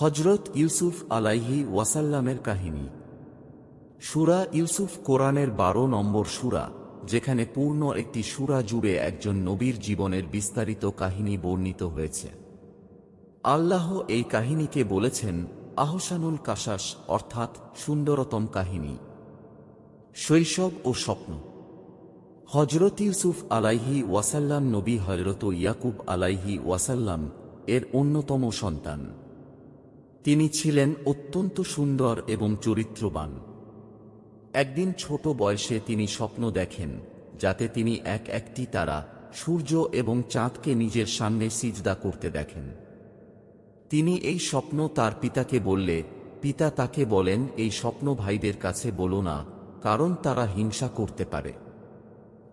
হজরত ইউসুফ আলাইহি ওয়াসাল্লামের কাহিনী। সুরা ইউসুফ কোরআনের বারো নম্বর সুরা, যেখানে পূর্ণ একটি সুরা জুড়ে একজন নবীর জীবনের বিস্তারিত কাহিনী বর্ণিত হয়েছে। আল্লাহ এই কাহিনীকে বলেছেন, আহসানুল কাসাস অর্থাৎ সুন্দরতম কাহিনী। শৈশব ও স্বপ্ন। হজরত ইউসুফ আলাইহি ওয়াসাল্লাম নবী হজরত ইয়াকুব আলাইহি ওয়াসাল্লাম এর অন্যতম সন্তান। তিনি ছিলেন অত্যন্ত সুন্দর এবং চরিত্রবান। একদিন ছোট বয়সে তিনি স্বপ্ন দেখেন, যাতে তিনি এক একটি তারা, সূর্য এবং চাঁদকে নিজের সামনে সিজদা করতে দেখেন। তিনি এই স্বপ্ন তার পিতাকে বললে, পিতা তাকে বলেন, এই স্বপ্ন ভাইদের কাছে বলো না, কারণ তারা হিংসা করতে পারে।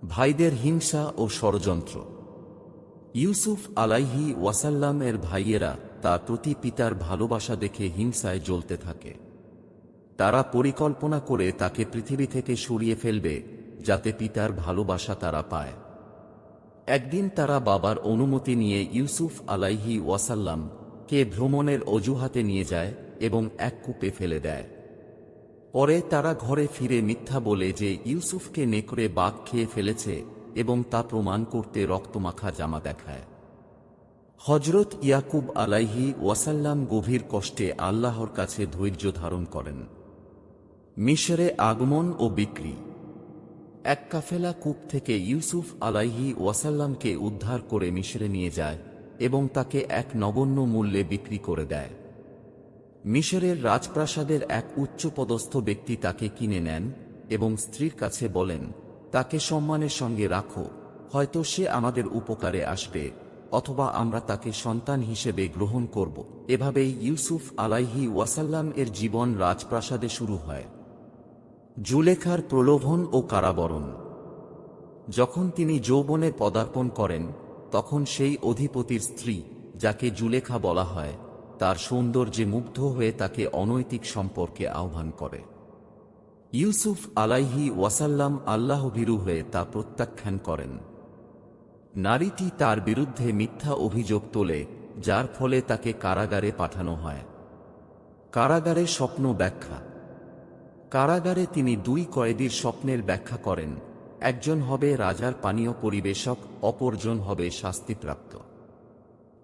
ভাইদের হিংসা ও ষড়যন্ত্র। ইউসুফ আলাইহি ওয়াসাল্লাম এর ভাইয়েরা তার প্রতি পিতার ভালোবাসা দেখে হিংসায় জ্বলতে থাকে। তারা পরিকল্পনা করে তাকে পৃথিবী থেকে সরিয়ে ফেলবে, যাতে পিতার ভালোবাসা তারা পায়। একদিন তারা বাবার অনুমতি নিয়ে ইউসুফ আলাইহি ওয়াসাল্লাম কে ভ্রমণের অজুহাতে নিয়ে যায় এবং এক কূপে ফেলে দেয়। পরে তারা ঘরে ফিরে মিথ্যা বলে যে ইউসুফকে নেকড়ে বাঘ খেয়ে ফেলেছে এবং তা প্রমাণ করতে রক্তমাখা জামা দেখায়। হজরত ইয়াকুব আলাইহি ওয়াসাল্লাম গভীর কষ্টে আল্লাহর কাছে ধৈর্য ধারণ করেন। মিশরে আগমন ও বিক্রি। এক কাফেলা কূপ থেকে ইউসুফ আলাইহি ওয়াসাল্লামকে উদ্ধার করে মিশরে নিয়ে যায় এবং তাকে এক নগণ্য মূল্যে বিক্রি করে দেয়। মিশরের রাজপ্রাসাদের এক উচ্চপদস্থ ব্যক্তি তাকে কিনে নেন এবং স্ত্রীর কাছে বলেন, তাকে সম্মানের সঙ্গে রাখো, হয়তো সে আমাদের উপকারে আসবে। অথবা আমরা তাকে সন্তান হিসেবে গ্রহণ করব। এভাবেই ইউসুফ আলাইহি ওয়াসাল্লাম এর জীবন রাজপ্রাসাদে শুরু হয়। জুলেখার প্রলোভন ও কারাবরণ। যখন তিনি যৌবনে পদার্পণ করেন, তখন সেই অধিপতির স্ত্রী, যাকে জুলেখা বলা হয়, তার সৌন্দর্যে মুগ্ধ হয়ে তাকে অনৈতিক সম্পর্কে আহ্বান করে। ইউসুফ আলাইহি ওয়াসাল্লাম আল্লাহ ভীরু হয়ে তা প্রত্যাখ্যান করেন। নারীটি তার বিরুদ্ধে মিথ্যা অভিযোগ তোলে, যার ফলে তাকে কারাগারে পাঠানো হয়। কারাগারে স্বপ্ন ব্যাখ্যা। কারাগারে তিনি দুই কয়েদির স্বপ্নের ব্যাখ্যা করেন, একজন হবে রাজার পানীয় পরিবেশক, অপরজন হবে শাস্তিপ্রাপ্ত।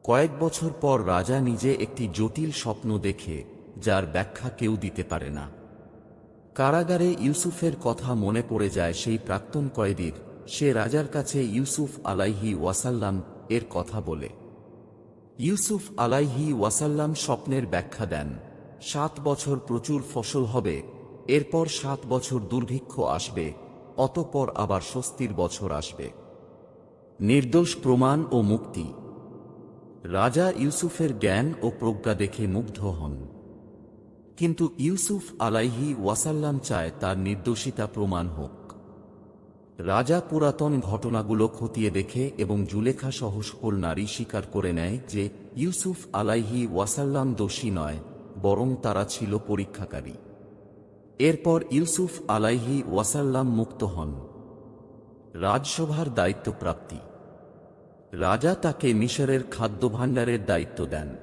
কয়েক বছর পর রাজা নিজে একটি জটিল স্বপ্ন দেখে, যার ব্যাখ্যা কেউ দিতে পারে না। কারাগারে ইউসুফের কথা মনে পড়ে যায় সেই প্রাক্তন কয়েদির সে রাজার কাছে ইউসুফ আলাইহি ওয়াসাল্লাম এর কথা বলে। ইউসুফ আলাইহি ওয়াসাল্লাম স্বপ্নের ব্যাখ্যা দেন, সাত বছর প্রচুর ফসল হবে, এরপর সাত বছর দুর্ভিক্ষ আসবে, অতপর আবার স্বস্তির বছর আসবে। নির্দোষ প্রমাণ ও মুক্তি। রাজা ইউসুফের জ্ঞান ও প্রজ্ঞা দেখে মুগ্ধ হন। কিন্তু ইউসুফ আলাইহি ওয়াসাল্লাম চায় তার নির্দোষিতা প্রমাণ হোক। রাজা পুরাতন ঘটনাগুলো খতিয়ে দেখে এবং জুলেখা সহ সকল নারী স্বীকার করে নেয় যে ইউসুফ আলাইহি ওয়াসাল্লাম দোষী নয়, বরং তারা ছিল পরীক্ষাকারী। এরপর ইউসুফ আলাইহি ওয়াসাল্লাম মুক্ত হন। রাজসভার দায়িত্বপ্রাপ্তি। রাজা তাকে মিশরের খাদ্যভাণ্ডারের দায়িত্ব দেন।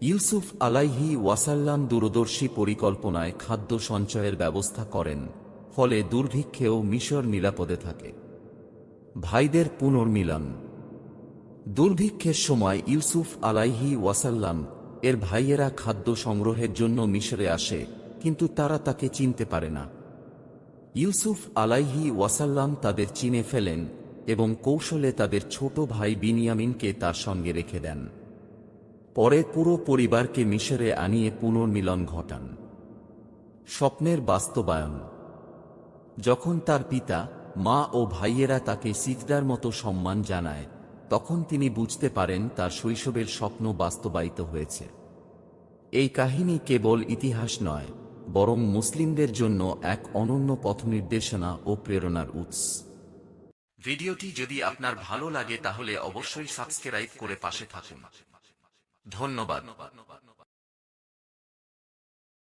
ইউসুফ আলাইহি ওয়াসাল্লাম দূরদর্শী পরিকল্পনায় খাদ্য সঞ্চয়ের ব্যবস্থা করেন। ফলে দুর্ভিক্ষেও মিশর নিরাপদে থাকে। ভাইদের পুনর্মিলন। দুর্ভিক্ষের সময় ইউসুফ আলাইহি ওয়াসাল্লাম এর ভাইয়েরা খাদ্য সংগ্রহের জন্য মিশরে আসে, কিন্তু তারা তাকে চিনতে পারে না। ইউসুফ আলাইহি ওয়াসাল্লাম তাদের চিনে ফেলেন এবং কৌশলে তাদের ছোট ভাই বিনিয়ামিনকে তার সঙ্গে রেখে দেন। পরে পুরো পরিবারকে মিশরে আনিয়ে পুনর্মিলন ঘটান। স্বপ্নের বাস্তবায়ন। যখন তার পিতা, মা ও ভাইয়েরা তাকে সিজদার মতো সম্মান জানায়, তখন তিনি বুঝতে পারেন তার শৈশবের স্বপ্ন বাস্তবায়িত হয়েছে। এই কাহিনী কেবল ইতিহাস নয়, বরং মুসলিমদের জন্য এক অনন্য পথ নির্দেশনা ও প্রেরণার উৎস। ভিডিওটি যদি আপনার ভালো লাগে তাহলে অবশ্যই সাবস্ক্রাইব করে পাশে থাকুন। ধন্যবাদ।